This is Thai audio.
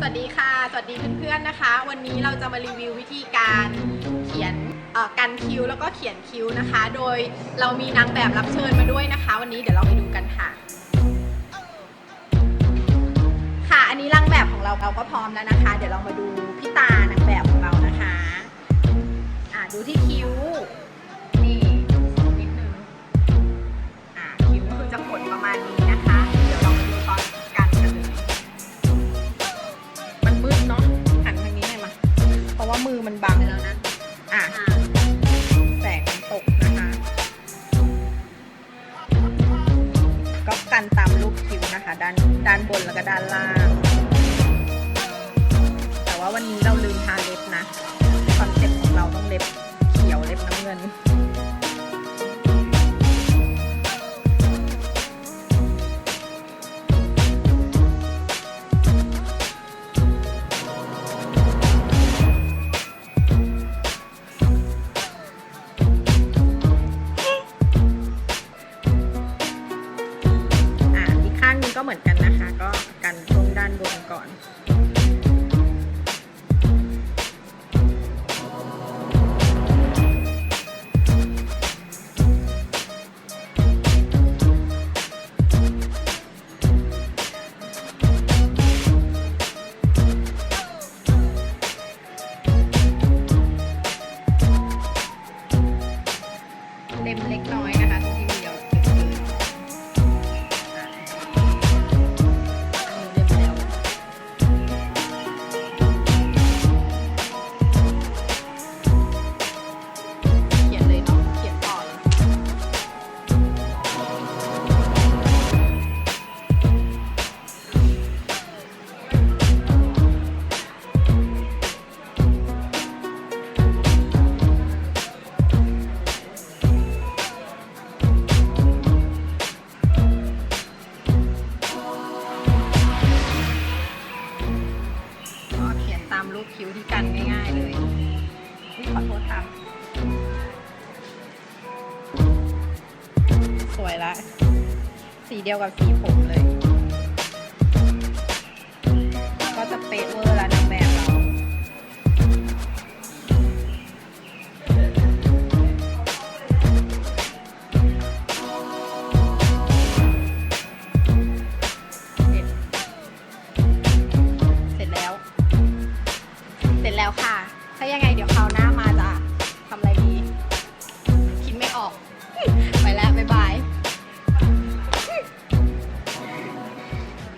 สวัสดีค่ะ สวัสดีเพื่อนๆนะคะ วันนี้เราจะมารีวิววิธีการเขียนกันคิ้วแล้วก็เขียนคิ้วนะคะ โดยเรามีนางแบบรับเชิญมาด้วยนะคะ วันนี้เดี๋ยวเราไปดูกันค่ะ ค่ะ อันนี้ร่างแบบของเราเราก็พร้อมแล้วนะคะ เดี๋ยวเรามาดูพี่ตานางแบบของเรานะคะ อ่าดูที่คิ้ว ว่ามือมันบังแล้วนะ อะ แสงมันตกนะคะ ก็กันตามรูปคิ้วนะคะ ด้านด้านบนแล้วก็ด้านล่าง แต่ว่าวันนี้เราลืมทาเล็บนะ เหมือนกันนะคะ ก็กันตรงด้านบนก่อน คิ้วที่กันง่ายๆเลยนี่ขอโทษค่ะ สวยละ สีเดียวกับสีผมเลย ก็จะเป๊ะเวอร์แล้ว แล้วค่ะ ถ้ายังไงเดี๋ยวคราวหน้ามาจะทำอะไรดี คิดไม่ออก